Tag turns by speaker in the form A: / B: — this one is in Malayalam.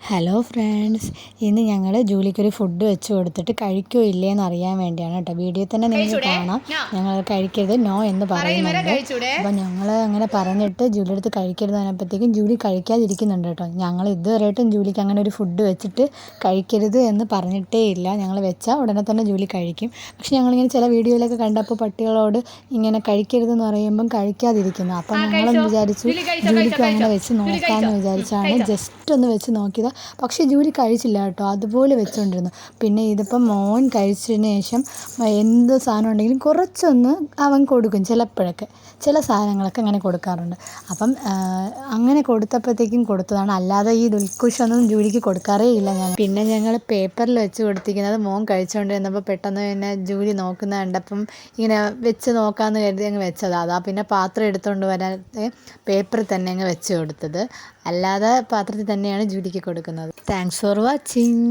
A: ഹലോ ഫ്രണ്ട്സ് ഇന്ന് ഞങ്ങൾ ജൂലിക്കൊരു ഫുഡ് വെച്ച് കൊടുത്തിട്ട് കഴിക്കോ ഇല്ലേ എന്ന് അറിയാൻ വേണ്ടിയാണ് കേട്ടോ വീഡിയോ തന്നെ നിങ്ങൾ കാണാം. ഞങ്ങൾ കഴിക്കരുത്. നോ എന്ന് പറയുന്നുണ്ട്. അപ്പം ഞങ്ങൾ അങ്ങനെ പറഞ്ഞിട്ട് ജൂലി അടുത്ത് കഴിക്കരുത് പറഞ്ഞപ്പോഴത്തേക്കും ജൂലി കഴിക്കാതിരിക്കുന്നുണ്ട് കേട്ടോ ഞങ്ങൾ ഇതുവരെയായിട്ടും ജൂലിക്ക് അങ്ങനെ ഒരു ഫുഡ് വെച്ചിട്ട് കഴിക്കരുത് എന്ന് പറഞ്ഞിട്ടേ ഇല്ല. ഞങ്ങൾ വെച്ചാൽ ഉടനെ തന്നെ ജൂലി കഴിക്കും. പക്ഷെ ഞങ്ങളിങ്ങനെ ചില വീഡിയോയിലൊക്കെ കണ്ടപ്പോൾ പട്ടികളോട് ഇങ്ങനെ കഴിക്കരുത് എന്ന് പറയുമ്പം കഴിക്കാതിരിക്കുന്നു. അപ്പം ഞങ്ങളും വിചാരിച്ചു ജൂലിക്ക് അങ്ങനെ വെച്ച് നോക്കാമെന്ന് വിചാരിച്ചാണ് ജസ്റ്റ് ഒന്ന് വെച്ച് നോക്കിയത് പക്ഷേ ജൂലി കഴിച്ചില്ല കേട്ടോ. അതുപോലെ വെച്ചുകൊണ്ടിരുന്നു പിന്നെ ഇതിപ്പം മോൻ കഴിച്ചതിന് ശേഷം എന്ത് സാധനം ഉണ്ടെങ്കിലും കുറച്ചൊന്ന് അവൻ കൊടുക്കും ചിലപ്പോഴൊക്കെ. ചില സാധനങ്ങളൊക്കെ അങ്ങനെ കൊടുക്കാറുണ്ട്. അപ്പം അങ്ങനെ കൊടുത്തപ്പോഴത്തേക്കും കൊടുത്തതാണ്. അല്ലാതെ ഈ ദുൽക്കുഷൊന്നും ജൂലിക്ക് കൊടുക്കാറേ ഇല്ല ഞാൻ. പിന്നെ ഞങ്ങൾ പേപ്പറിൽ വെച്ച് കൊടുത്തിരിക്കുന്നത് മോൻ കഴിച്ചുകൊണ്ടിരുന്നപ്പോൾ പെട്ടെന്ന് പിന്നെ ജൂലി നോക്കുന്ന കണ്ടപ്പം ഇങ്ങനെ വെച്ച് നോക്കാമെന്ന് കരുതി അങ്ങ് വെച്ചതാണ് അതാ പിന്നെ പാത്രം എടുത്തുകൊണ്ട് വരാതെ പേപ്പറിൽ തന്നെ അങ്ങ് വെച്ച് കൊടുത്തത്. അല്ലാതെ പാത്രത്തിൽ തന്നെയാണ് ജൂലിക്ക് കൊടുക്കുന്നത്. Thanks for watching